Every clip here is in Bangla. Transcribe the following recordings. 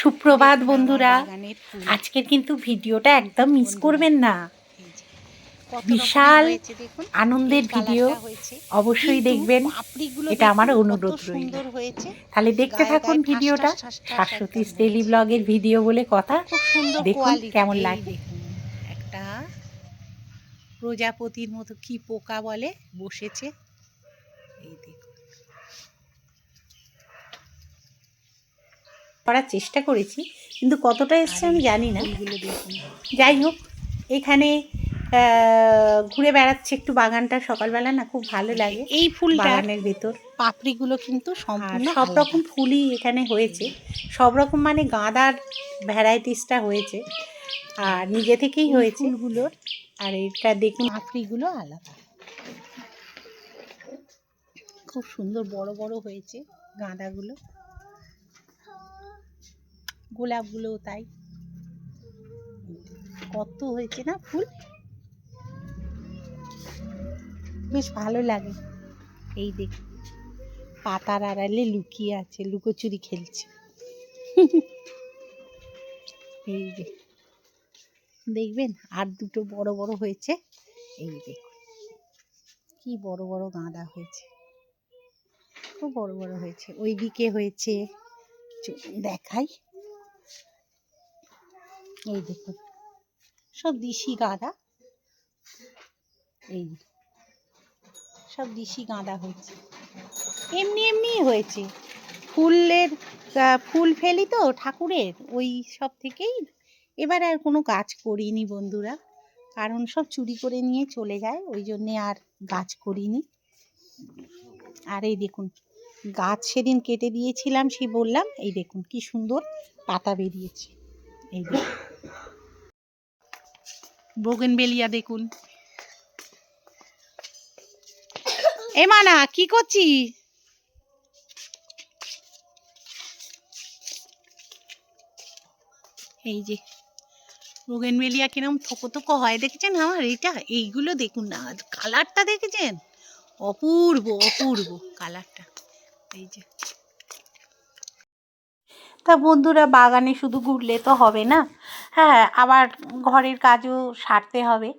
সুপ্রভাত বন্ধুরা। আজকের কিন্তু ভিডিওটা একদম মিস করবেন না। বিশাল। আনন্দের ভিডিও। অবশ্যই দেখবেন এটা আমার অনুরোধ রইল। তাহলে দেখতে থাকুন ভিডিওটা। শাশ্বতী ডেলি ব্লগের ভিডিও বলে কথা। দেখুন কেমন লাগে। একটা প্রজাপতির মতো কি পোকা বলে বসেছে এই দেখুন করার চেষ্টা করেছি কিন্তু কতটা এসছে আমি জানি না। যাই হোক এখানে ঘুরে বেড়াচ্ছে একটু বাগানটা সকালবেলা না খুব ভালো লাগে এই ফুলটা বাগানের ভেতর। পাপড়িগুলো কিন্তু সব রকম ফুলই এখানে হয়েছে। সব রকম মানে গাঁদার ভ্যারাইটিসটা হয়েছে। আর নিজে থেকেই হয়েছে। ফুলগুলোর আর এটা দেখুন। পাপড়িগুলো আলাদা। খুব সুন্দর বড় বড় হয়েছে গাঁদাগুলো। গোলাপগুলোও তাই। কত হয়েছে না ফুল? বেশ ভালো লাগে। এই দেখ, পাতার আড়ালে লুকিয়ে আছে, লুকোচুরি খেলছে। এই যে, দেখবেন আর দুটো বড় বড় হয়েছে। এই দেখুন কি বড় বড় গাঁদা হয়েছে। খুব বড় বড় হয়েছে। ওইদিকে হয়েছে দেখাই। এই দেখুন। সব দিশি গাঁদা। এই সব দিশি গাঁদা হয়েছে। এমনি এমনি হয়েছে। ফুলের ফুল ফেলি তো ঠাকুরের, ওই সব থেকেই। এবার আর কোনো গাছ করিনি বন্ধুরা। কারণ সব চুরি করে নিয়ে চলে যায়, ওই জন্যে আর গাছ করিনি। আর এই দেখুন, গাছ সেদিন কেটে দিয়েছিলাম সে বললাম, এই দেখুন কি সুন্দর পাতা বেরিয়েছে। এই দেখুন। বোগেনবেলিয়া দেখুন। এ মানা, কি করছি এই যে, বোগেনবেলিয়া কিরম থোকো থোকো হয় দেখেছেন আমার? এইটা এইগুলো দেখুন না কালারটা দেখেছেন? অপূর্ব অপূর্ব কালারটা। এই যে। তা বন্ধুরা, বাগানে শুধু ঘুরলে তো হবে না। হ্যাঁ আবার ঘরের কাজও সারতে হবে।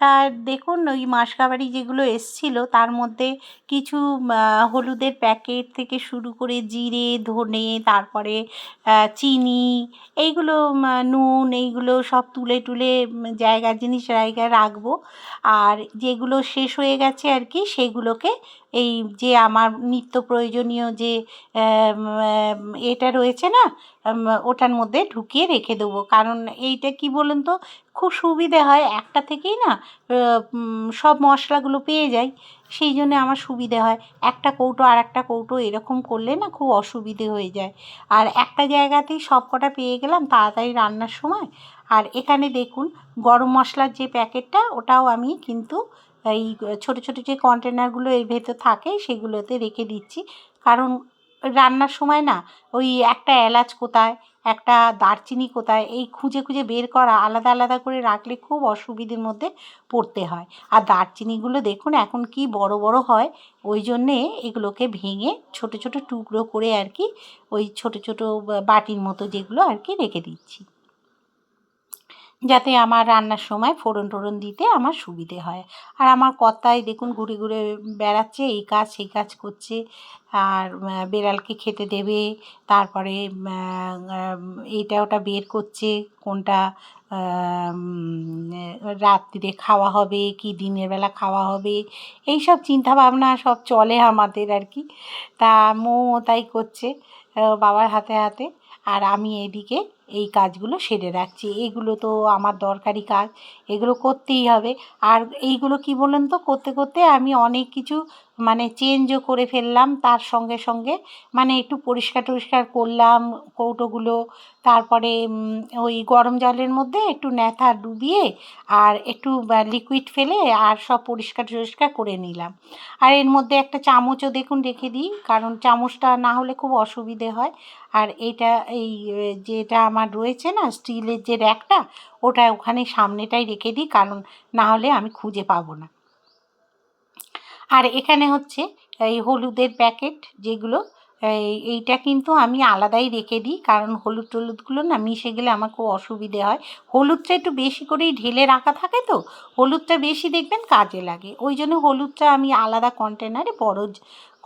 তা দেখুন ওই মাসকাবারি যেগুলো এসছিল, তার মধ্যে কিছু হলুদের প্যাকেট থেকে শুরু করে জিরে, ধনে, তারপরে চিনি, এইগুলো নুন, এইগুলো সব তুলে টুলে জায়গা, জিনিস জায়গায় রাখব। আর যেগুলো শেষ হয়ে গেছে আর কি, সেগুলোকে এই যে আমার নিত্য প্রয়োজনীয় যে এটা রয়েছে না ওটার মধ্যে ঢুকিয়ে রেখে দেবো। কারণ এইটা কি বলুন তো খুব সুবিধে হয় একটা থেকেই না সব মশলাগুলো পেয়ে যাই। সেই জন্য আমার সুবিধে হয়। একটা কৌটো আর একটা কৌটো এরকম করলে না খুব অসুবিধে হয়ে যায়। আর একটা জায়গাতেই সব কটা পেয়ে গেলাম তাড়াতাড়ি রান্নার সময়। আর এখানে দেখুন, গরম মশলার যে প্যাকেটটা, ওটাও আমি কিন্তু এই ছোট ছোট যে কন্টেনারগুলো এর ভেতর থাকে, সেগুলোতে রেখে দিচ্ছি। কারণ রান্নার সময় না ওই একটা এলাচ কোথায় একটা দারচিনি কোথায় এই খুঁজে খুঁজে বের করা আলাদা আলাদা করে রাখলে খুব অসুবিধের মধ্যে পড়তে হয়। আর দারচিনিগুলো দেখুন এখন কি বড় বড় হয়, ওই জন্যে এগুলোকে ভেঙে ছোট ছোট টুকরো করে আর কি ওই ছোট ছোট বাটির মতো যেগুলো আর কি রেখে দিচ্ছি। যাতে আমার রান্নার সময় ফোড়ন টোড়ন দিতে আমার সুবিধে হয়। আর আমার কর্তায় দেখুন ঘুরে ঘুরে বেড়াচ্ছে, এই কাজ, সেই কাজ করছে। আর বেড়ালকে খেতে দেবে, তারপরে এইটা ওটা বের করছে, কোনটা রাত্রিরে খাওয়া হবে, কি দিনের বেলা খাওয়া হবে এই সব চিন্তা ভাবনা সব চলে আমাদের আর কি। তা মৌ তাই করছে বাবার হাতে হাতে। আর আমি এদিকে এই কাজগুলো সেরে রাখছি। এগুলো তো আমার দরকারি কাজ। এগুলো করতেই হবে। আর এইগুলো কি বলুন তো? করতে করতে আমি অনেক কিছু মানে চেঞ্জও করে ফেললাম। তার সঙ্গে সঙ্গে মানে একটু পরিষ্কার টরিষ্কার করলাম কৌটোগুলো। তারপরে ওই গরম জলের মধ্যে একটু ন্যাথা ডুবিয়ে আর একটু লিকুইড ফেলে আর সব পরিষ্কার টরিষ্কার করে নিলাম। আর এর মধ্যে একটা চামচও দেখুন রেখে দিই। কারণ চামচটা না হলে খুব অসুবিধে হয়। আর এইটা এই যেটা আমার রয়েছে না স্টিলের যে র্যাকটা, ওটা ওখানে সামনেটাই রেখে দিই, কারণ না হলে আমি খুঁজে পাবো না। আর এখানে হচ্ছে এই হলুদের প্যাকেট যেগুলো এইটা কিন্তু আমি আলাদাই রেখে দিই, কারণ হলুদ টলুদগুলো না মিশে গেলে আমার খুব অসুবিধে হয়। হলুদটা একটু বেশি করেই ঢেলে রাখা থাকে তো, হলুদটা বেশি দেখবেন কাজে লাগে। ওই জন্য হলুদটা আমি আলাদা কন্টেনারে বড়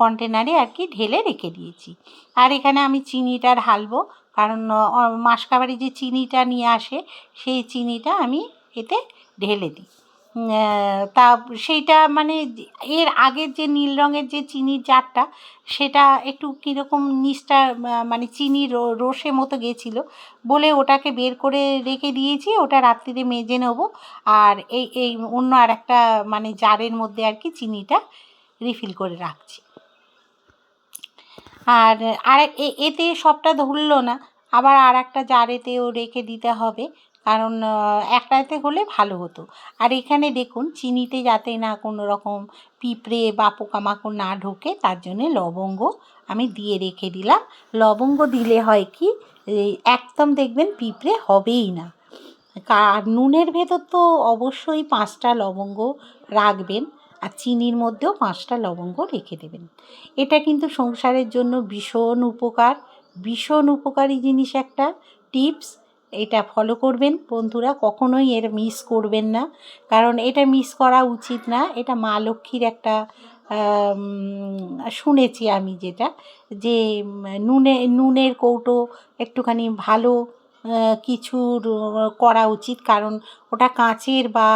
কন্টেনারে আর কি ঢেলে রেখে দিয়েছি। আর এখানে আমি চিনিটা ঢালবো কারণ মাসকাবারি যে চিনিটা নিয়ে আসে, সেই চিনিটা আমি এতে ঢেলে দিই। তা সেইটা মানে এর আগের যে নীল রঙের যে চিনির জারটা, সেটা একটু কীরকম নিচটা মানে চিনি রো- রোষে মতো গেছিল, বলে ওটাকে বের করে রেখে দিয়েছি, ওটা রাত্রিতে মেজে নেব, আর এই এই অন্য আর একটা মানে জারের মধ্যে আর কি চিনিটা রিফিল করে রাখছি। আর আর এতে সবটা ধরলো না। আবার আর একটা জারেতেও রেখে দিতে হবে, কারণ একটাতে হলে ভালো হতো। আর এখানে দেখুন, চিনিতে যাতে না কোনো রকম পিঁপড়ে বা পোকামাকড় না ঢোকে, তার জন্যে লবঙ্গ আমি দিয়ে রেখে দিলাম। লবঙ্গ দিলে হয় কি একদম দেখবেন পিঁপড়ে হবেই না। আর নুনের ভেতর তো অবশ্যই পাঁচটা লবঙ্গ রাখবেন। আর চিনির মধ্যেও পাঁচটা লবঙ্গ রেখে দেবেন। এটা কিন্তু সংসারের জন্য ভীষণ উপকার। ভীষণ উপকারী জিনিস একটা। টিপস, এটা ফলো করবেন। বন্ধুরা, কখনোই এর মিস করবেন না। কারণ এটা মিস করা উচিত না। এটা মা লক্ষ্মীর একটা শুনেছি আমি যেটা, যে নুনে, নুনের কৌটো একটুখানি ভালো কিছুর করা উচিত। কারণ ওটা কাঁচের বা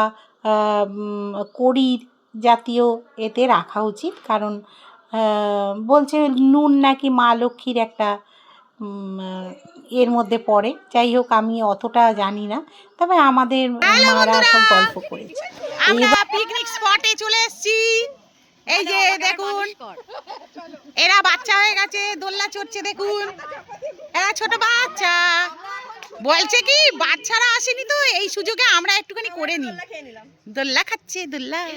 কড়ির জাতীয় এতে রাখা উচিত। কারণ বলছে নুন নাকি মা লক্ষ্মীর একটা এর মধ্যে পড়ে। যাই হোক আমি অতটা জানি না। তবে আমাদের মারা সব গল্প করেছে। আমরা পিকনিক স্পটে চলে এসেছি। এই যে দেখুন এরা বাচ্চা হয়ে গেছে দোলনা চড়ছে দেখুন। এরা ছোট বাচ্চা। বলছে কি, বাচ্চারা আসেনি তো, এই সুযোগে আমরা একটুখানি করে নিই। দোল্লা খাচ্ছে, দোল্লা।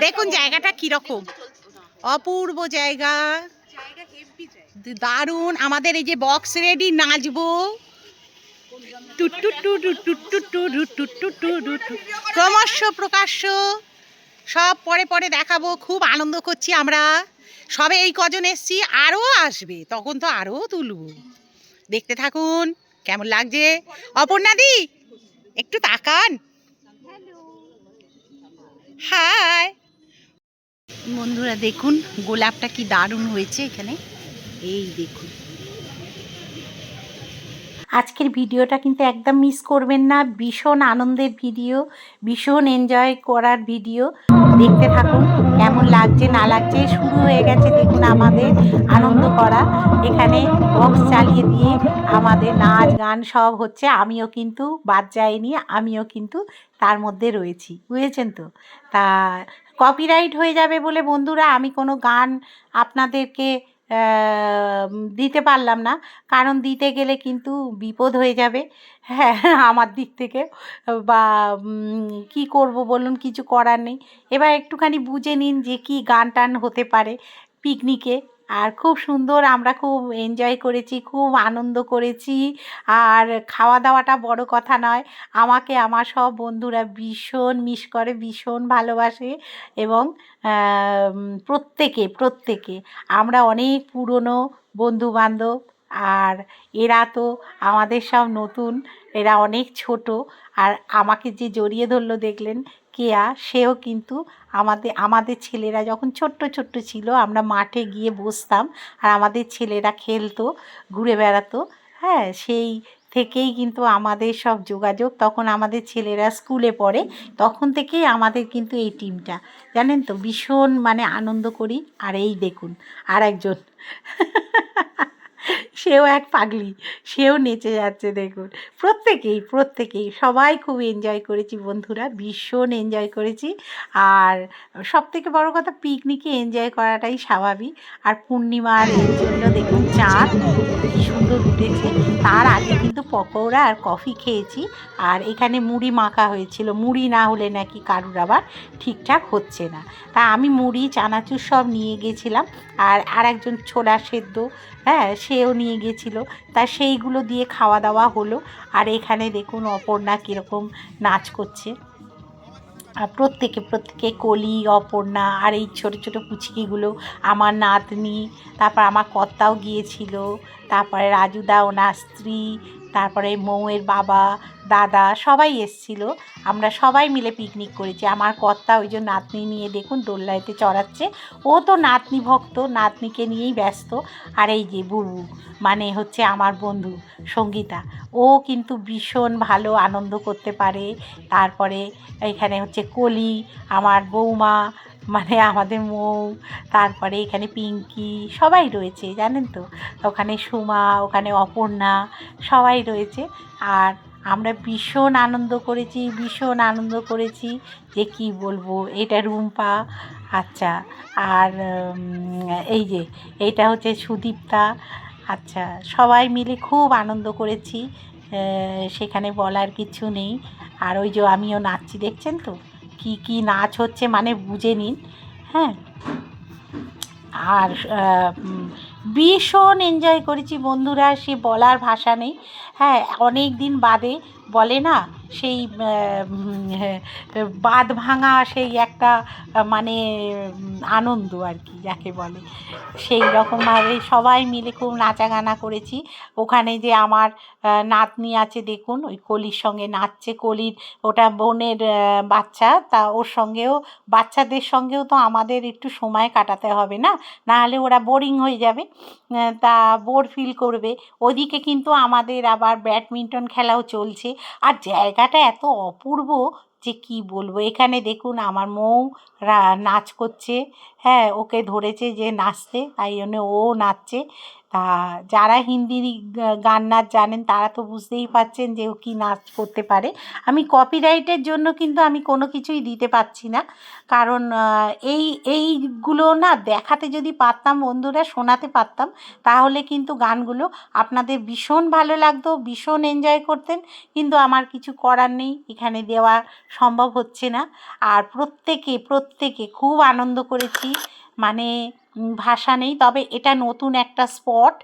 দেখুন জায়গাটা কীরকম। অপূর্ব জায়গা। দারুণ। আমাদের এই যে বক্স রেডি নাচবো। ক্রমশ প্রকাশ্য। সব পরে পরে দেখাবো, খুব আনন্দ করছি আমরা। সবে এই কজন এসছি, আরও আসবে, তখন তো আরও তুলবো। দেখতে থাকুন। কেমন লাগছে? অপর্ণাদি একটু তাকান। হাই। বন্ধুরা, দেখুন, গোলাপটা কি দারুণ হয়েছে এখানে। এই দেখুন। আজকের ভিডিওটা কিন্তু একদম মিস করবেন না। ভীষণ আনন্দের ভিডিও, ভীষণ এনজয় করার ভিডিও। দেখতে থাকুন। কেমন লাগছে, না লাগছে, শুরু হয়ে গেছে দেখুন আমাদের আনন্দ করা। এখানে বক্স চালিয়ে দিয়ে আমাদের নাচ, গান সব হচ্ছে। আমিও কিন্তু বাদ যাইনি, আমিও কিন্তু তার মধ্যে রয়েছি, বুঝেছেন তো? তা কপিরাইট হয়ে যাবে বলে বন্ধুরা, আমি কোনো গান আপনাদেরকে দিতে পারলাম না। কারণ দিতে গেলে কিন্তু বিপদ হয়ে যাবে। হ্যাঁ আমার দিক থেকে। বা কি করব বলুন, কিছু করার নেই। এবার একটুখানি বুঝে নিন যে কি গান টান হতে পারে পিকনিকে আর খুব সুন্দর, আমরা খুব এনজয় করেছি, খুব আনন্দ করেছি। আর খাওয়া দাওয়াটা বড় কথা নয়, আমাকে, আমার সব বন্ধুরা ভীষণ মিস করে, ভীষণ ভালোবাসে এবং প্রত্যেকে প্রত্যেকে। আমরা অনেক পুরনো বন্ধু বান্ধব আর এরা তো আমাদের সব নতুন, এরা অনেক ছোট। আর আমাকে যে জড়িয়ে ধরলো দেখলেন কেয়া, সেও কিন্তু আমাদের আমাদের ছেলেরা যখন ছোট্ট ছোট্ট ছিল, আমরা মাঠে গিয়ে বসতাম আর আমাদের ছেলেরা খেলতো, ঘুরে বেড়াতো। হ্যাঁ সেই থেকেই কিন্তু আমাদের সব যোগাযোগ। তখন আমাদের ছেলেরা স্কুলে পড়ে, তখন থেকেই আমাদের কিন্তু এই টিমটা জানেন তো, ভীষণ মানে আনন্দ করি। আর এই দেখুন আর একজন সেও এক পাগলি, সেও নেচে যাচ্ছে দেখুন। প্রত্যেকেই প্রত্যেকেই, সবাই খুব এনজয় করেছি বন্ধুরা, ভীষণ এনজয় করেছি। আর সব থেকে বড়ো কথা পিকনিকে এনজয় করাটাই স্বাভাবিক। আর পূর্ণিমার এর জন্য দেখুন চাঁদ, কি সুন্দর উঠেছে। তার আগে কিন্তু পকোড়া আর কফি খেয়েছি। আর এখানে মুড়ি মাখা হয়েছিল। মুড়ি না হলে নাকি কারুর আবার ঠিকঠাক হচ্ছে না। তা আমি মুড়ি, চানাচুর সব নিয়ে গেছিলাম। আর আর একজন ছোলা সেদ্ধ হ্যাঁ সেও নিয়ে গেছিল। তা সেইগুলো দিয়ে খাওয়া দাওয়া হলো। আর এখানে দেখুন অপর্ণা কীরকম নাচ করছে। প্রত্যেকে প্রত্যেকে কলি, অপর্ণা আর এই ছোটো ছোটো পুচকিগুলো, আমার নাতনি, তারপর আমার কর্তাও গিয়েছিল, তারপরে রাজুদা ওনার স্ত্রী তারপরে মৌয়ের বাবা, দাদা সবাই এসছিল। আমরা সবাই মিলে পিকনিক করেছি। আমার কর্তা ওই যে নাতনি নিয়ে দেখুন দোল্লাইতে চড়াচ্ছে। ও তো নাতনি ভক্ত, নাতনিকে নিয়েই ব্যস্ত। আর এই যে বুবু মানে হচ্ছে আমার বন্ধু সঙ্গীতা, ও কিন্তু ভীষণ ভালো আনন্দ করতে পারে। তারপরে এখানে হচ্ছে কলি, আমার বৌমা মানে আমাদের মৌ, তারপরে এখানে পিঙ্কি, সবাই রয়েছে, জানেন তো? ওখানে সুমা, ওখানে অপর্ণা, সবাই রয়েছে। আর আমরা ভীষণ আনন্দ করেছি, ভীষণ আনন্দ করেছি যে কি বলব, এটা রুম্পা আচ্ছা আর এই যে এইটা হচ্ছে সুদীপ্তা আচ্ছা সবাই মিলে খুব আনন্দ করেছি সেখানে বলার কিছু নেই। আর ওই যে আমিও নাচছি, দেখছেন তো? কি কি নাচ হচ্ছে মানে বুঝে নিন হ্যাঁ? আর ভীষণ এনজয় করেছি বন্ধুরা, সে বলার ভাষা নেই হ্যাঁ অনেক দিন বাদে বলে না, সেই বাঁধ ভাঙা সেই একটা মানে আনন্দ আর কি, যাকে বলে। সেই রকমভাবে সবাই মিলে খুব নাচা গানা করেছি। ওখানে যে আমার নাতনি আছে, দেখুন, ওই কলির সঙ্গে নাচছে। কলির, ওটা বোনের বাচ্চা, তা ওর সঙ্গেও, বাচ্চাদের সঙ্গেও তো আমাদের একটু সময় কাটাতে হবে না? নাহলে ওরা বোরিং হয়ে যাবে তা বোর ফিল করবে। ওদিকে কিন্তু আমাদের আবার ব্যাডমিন্টন খেলাও চলছে। আর জায়গাটা এত অপূর্ব যে কি বলব? এখানে দেখুন আমার মৌ নাচ করছে। হ্যাঁ ওকে ধরেছে যে নাচতে, তাই জন্য ও নাচছে। তা যারা হিন্দি গান নাচ জানেন তারা তো বুঝতেই পারছেন যে ও কী নাচ করতে পারে। আমি কপিরাইটের জন্য কিন্তু আমি কোনো কিছুই দিতে পারছি না। কারণ এই, এইগুলো না দেখাতে যদি পারতাম, বন্ধুরা শোনাতে পারতাম, তাহলে কিন্তু গানগুলো আপনাদের ভীষণ ভালো লাগতো, ভীষণ এনজয় করতেন। কিন্তু আমার কিছু করার নেই, এখানে দেওয়া সম্ভব হচ্ছে না। আর প্রত্যেকে প্রত্যেকে খুব আনন্দ করেছি। মানে ভাষা নেই। তবে এটা নতুন একটা স্পট।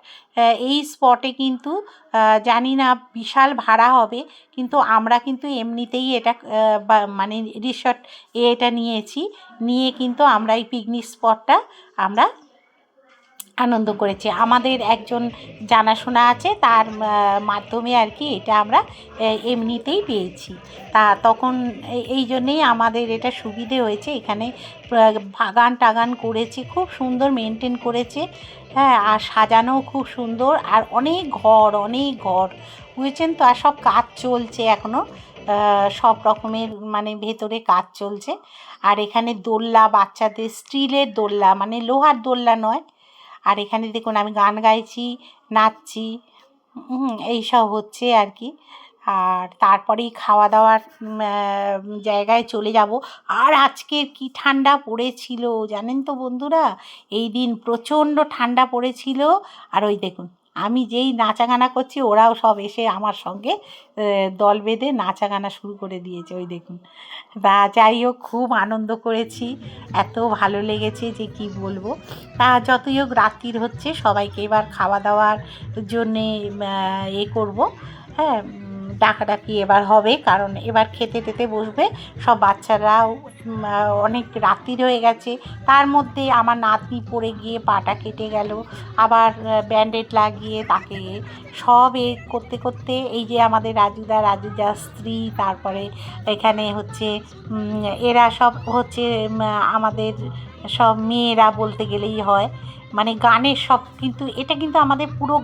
এই স্পটে কিন্তু জানি না বিশাল ভাড়া হবে, কিন্তু আমরা কিন্তু এমনিতেই এটা মানে রিসর্ট এটা নিয়েছি। নিয়ে কিন্তু আমরা এই পিকনিক স্পটটা আমরা আনন্দ করেছি। আমাদের একজন জানাশোনা আছে, তার মাধ্যমে আর কি এটা আমরা এমনিতেই পেয়েছি। তা তখন এই- জন্যেই আমাদের এটা সুবিধে হয়েছে। এখানে বাগান টাগান করেছে, খুব সুন্দর মেনটেন করেছে। হ্যাঁ আর সাজানোও খুব সুন্দর। আর অনেক ঘর অনেক ঘর, বুঝেছেন তো? আর সব কাজ চলছে এখনও সব রকমের মানে ভেতরে কাজ চলছে। আর এখানে দোল্লা বাচ্চাদের স্টিলের দোল্লা মানে লোহার দোল্লা নয় আর এখানে দেখুন আমি গান গাইছি, নাচছি এই এইসব হচ্ছে আর কি। আর তারপরেই খাওয়া দাওয়ার জায়গায় চলে যাব। আর আজকের কি ঠান্ডা পড়েছিল জানেন তো বন্ধুরা? এই দিন প্রচণ্ড ঠান্ডা পড়েছিল। আর ওই দেখুন আমি যেই নাচাগানা করছি, ওরাও সব এসে আমার সঙ্গে দল বেঁধে নাচাগানা শুরু করে দিয়েছে, ওই দেখুন। বা যাই হোক, খুব আনন্দ করেছি, এত ভালো লেগেছে যে কি বলব। তা যতই হোক, রাত্রির হচ্ছে, সবাইকে এবার খাওয়া দাওয়ার জন্যে এ করব হ্যাঁ ডাকাডাকি এবার হবে, কারণ এবার খেতে টেতে বসবে সব বাচ্চারাও অনেক রাত্রির হয়ে গেছে। তার মধ্যে আমার নাতনি পড়ে গিয়ে পাটা কেটে গেল, আবার ব্যান্ডেড লাগিয়ে তাকে সব এ করতে করতে এই যে আমাদের রাজুদা রাজুদার স্ত্রী, তারপরে এখানে হচ্ছে এরা সব হচ্ছে আমাদের সব মেয়েরা বলতে গেলেই হয় মানে গানের সব কিন্তু, এটা কিন্তু আমাদের পুরো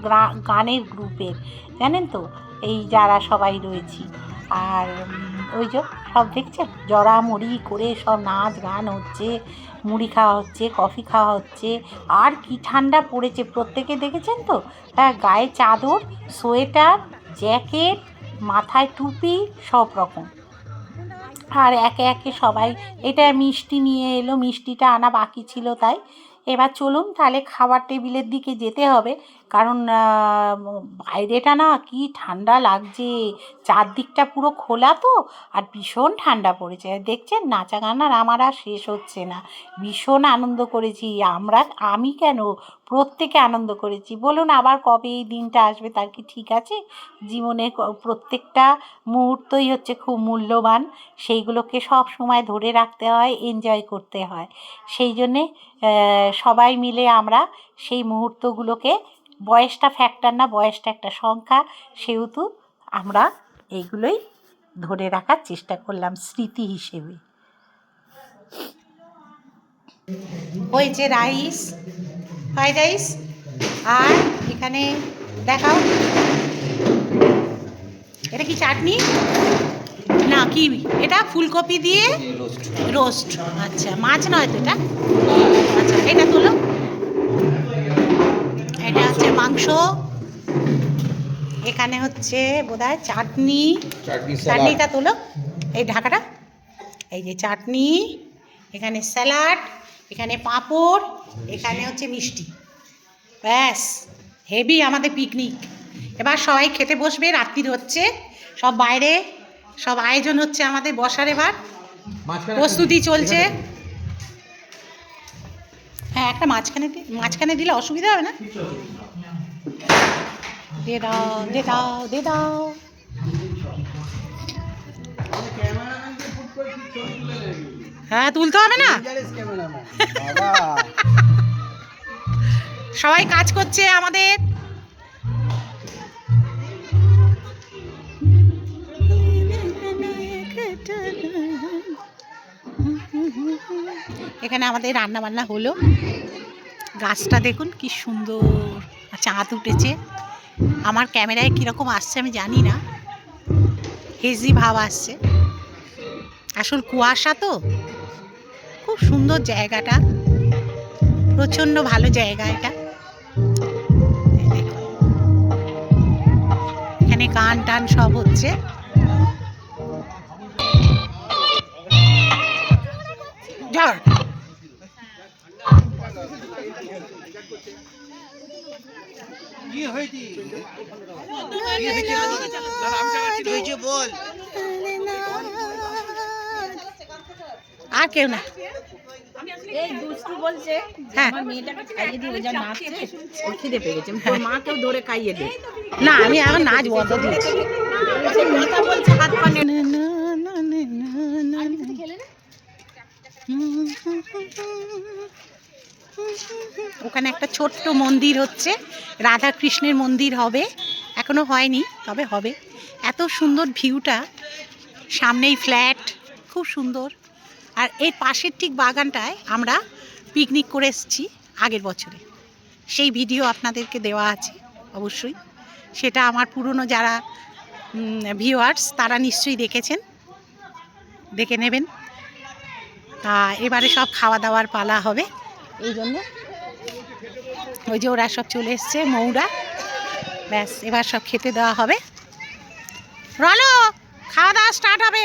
গানের গ্রুপের, জানেন তো? এই যারা সবাই রয়েছি। আর ওই যে সব দেখছেন? জড়ামড়ি করে সব নাচ গান হচ্ছে, মুড়ি খাওয়া হচ্ছে, কফি খাওয়া হচ্ছে। আর কি ঠান্ডা পড়েছে, প্রত্যেকে দেখেছেন তো? হ্যাঁ গায়ে চাদর, সোয়েটার, জ্যাকেট, মাথায় টুপি, সব রকম। আর একে একে সবাই, এটা মিষ্টি নিয়ে এলো, মিষ্টিটা আনা বাকি ছিল তাই। এবার চলুন তাহলে খাবার টেবিলের দিকে যেতে হবে। কারণ বাইরেটা না কি ঠান্ডা লাগছে। চারদিকটা পুরো খোলা তো, আর ভীষণ ঠান্ডা পড়েছে। দেখছেন নাচা গানার আমার আর শেষ হচ্ছে না। ভীষণ আনন্দ করেছি। আমরা, আমি কেন প্রত্যেকে আনন্দ করেছি। বলুন আবার কবে এই দিনটা আসবে, তার কি ঠিক আছে? জীবনে প্রত্যেকটা মুহূর্তই হচ্ছে খুব মূল্যবান। সেইগুলোকে সব সময় ধরে রাখতে হয় এনজয় করতে হয়। সেই জন্যে সবাই মিলে আমরা সেই মুহূর্তগুলোকে, বয়সটা ফ্যাক্টর না, বয়সটা একটা সংখ্যা, সেহেতু আমরা এইগুলোই ধরে রাখার চেষ্টা করলাম স্মৃতি হিসেবে। ওই যে রাইস ফ্রাইড রাইস আর এখানে দেখাও। এটা কি চাটনি? না কি এটা ফুলকপি দিয়ে রোস্ট। আচ্ছা মাছ নয় তো এটা? আচ্ছা এটা তোলো। এটা হচ্ছে মাংস। এখানে হচ্ছে বোধহয় চাটনি। চাটনি চাটনিটা তোলো। এই ঢাকাটা। এই যে চাটনি এখানে স্যালাড এখানে পাঁপড় এখানে হচ্ছে মিষ্টি। ব্যাস হেভি আমাদের পিকনিক এবার সবাই খেতে বসবে রাত্রির হচ্ছে। সব বাইরে সব আয়োজন হচ্ছে আমাদের বসার এবার। প্রস্তুতি চলছে। হ্যাঁ একটা মাঝখানে মাঝখানে দিলে অসুবিধা হবে না? দিয়ে দাও দিয়ে দাও দিয়ে দাও। হ্যাঁ তুলতে হবে না। সবাই কাজ করছে আমাদের। এখানে আমাদের রান্না বান্না হলো। গাছটা দেখুন কি সুন্দর। চাঁদ উঠেছে। আমার ক্যামেরায় কীরকম আসছে আমি জানি না। হেজি ভাব আসছে। আসল কুয়াশা তো। খুব সুন্দর জায়গাটা। প্রচণ্ড ভালো জায়গা এটা। এখানে গান টান সব হচ্ছে। আর কেউ না। এই দুষ্টু বলছে হ্যাঁ। আমার মেয়েটাকে খাইয়ে দিয়ে যা নাচছে ওর খিদে পেয়ে গেছে। তোর মাকেও ধরে খাইয়ে দে। না আমি এখন নাচ বন্ধ দিয়েছি সে বলছে হাত পা নেড়ে। ওখানে একটা ছোট্ট মন্দির হচ্ছে। রাধা কৃষ্ণের মন্দির হবে। এখনও হয়নি তবে হবে। এত সুন্দর ভিউটা। সামনেই ফ্ল্যাট। খুব সুন্দর। আর এর পাশের ঠিক বাগানটায় আমরা পিকনিক করে এসেছি আগের বছরে। সেই ভিডিও আপনাদেরকে দেওয়া আছে, অবশ্যই। সেটা আমার পুরনো যারা ভিউয়ার্স তারা নিশ্চয়ই দেখেছেন। দেখে নেবেন। তা এবারে সব খাওয়া দাওয়ার পালা হবে। এই জন্য ওই যে ওরা সব চলে এসছে মৌরা ব্যাস, এবার সব খেতে দেওয়া হবে। রলো খাওয়া দাওয়া স্টার্ট হবে।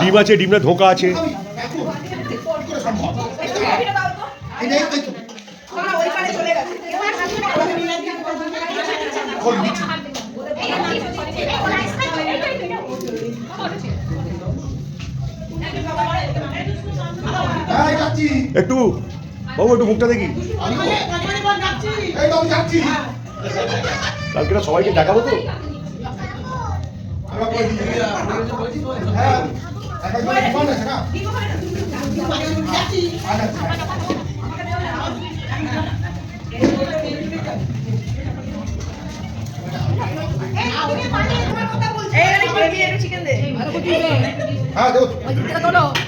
ডিম আছে ডিমটা ধোকা আছে। একটু বাবু একটু মুখটা দেখি। কালকে না সবাইকে দেখাবো তো?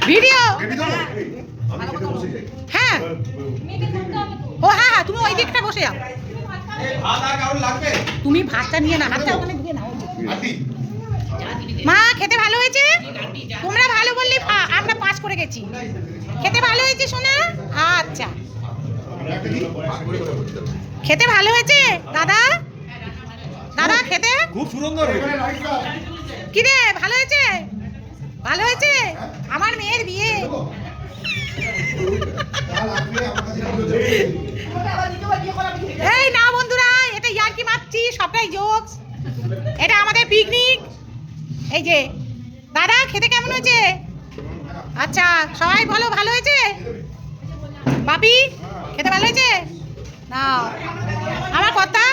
ভিডিও? হ্যাঁ। ও হ্যাঁ হ্যাঁ তুমি ওই দিকটা বসে যাও। তুমি ভাতটা নিয়ে না হাতটা ওখানে দিয়ে নাও। মা খেতে ভালো হয়েছে? তোমরা ভালো বললে আমরা পাস করে গেছি। খেতে ভালো হয়েছে শোনা আচ্ছা। খেতে ভালো হয়েছে? দাদা? দাদা খেতে? খুব সুন্দর কি রে ভালো হয়েছে? ভালো হয়েছে? আমার মেয়ের বিয়ে এই না বন্ধুরা এটা ইয়ার্কি মারছি সবটাই জোকস এটা আমাদের পিকনিক এই যে দাদা খেতে কেমন হয়েছে? আচ্ছা সবাই বলো ভালো হয়েছে? বাপি খেতে ভালো হয়েছে? না আমার কথা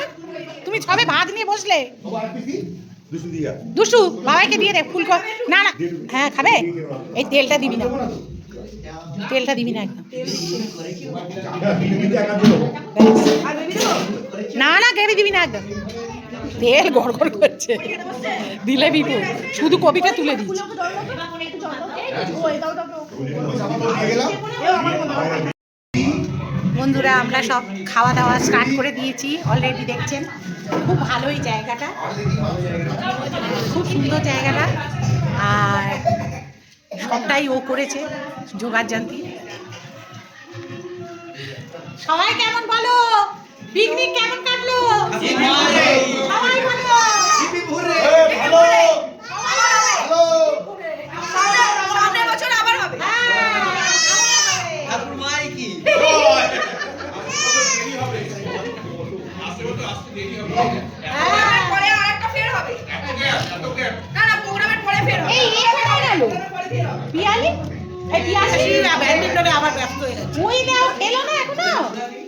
তুমি সবে ভাত নিয়ে বসলে। দুশু বাবাইকে দিয়ে দে ফুলকো না না হ্যাঁ খাবে? এই তেলটা দিবি না। তেলটা দিবি না একদম। না না গ্রেভি দিবি না একদম। তেল গড় গড় করছে। দিলে বিপদ শুধু কবিটা তুলে দিচ্ছি বন্ধুরা আমরা সব খাওয়া দাওয়া স্টার্ট করে দিয়েছি অলরেডি দেখছেন। খুব ভালোই জায়গাটা। খুব সুন্দর জায়গাটা। আর সবটাই ও করেছে যোগার জানতি। সবাই কেমন বলো? পিকনিক কেমন কাটলো সবাই সামনের বছর আবার হবে হ্যাঁ, হ্যাঁ। পরে ফের হবে না না পরে ফের হবে এই এই কোথায় গেল পিয়ালি এই পিয়ালি আবার ব্যস্ত হয়ে গেছে ওই দেও খেলো না এখনও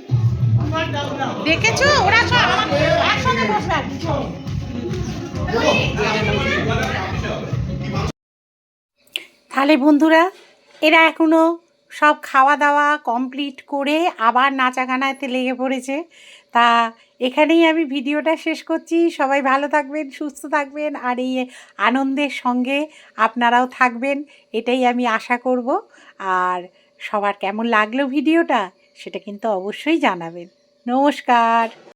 দেখেছ? ওরা সব একসঙ্গে বসবে তাহলে বন্ধুরা, এরা এখনও সব খাওয়া দাওয়া কমপ্লিট করে আবার নাচা গানাতে লেগে পড়েছে। তা এখানেই আমি ভিডিওটা শেষ করছি। সবাই ভালো থাকবেন, সুস্থ থাকবেন, আর এই আনন্দের সঙ্গে আপনারাও থাকবেন, এটাই আমি আশা করব। আর সবার কেমন লাগল ভিডিওটা, সেটা কিন্তু অবশ্যই জানাবেন। নমস্কার।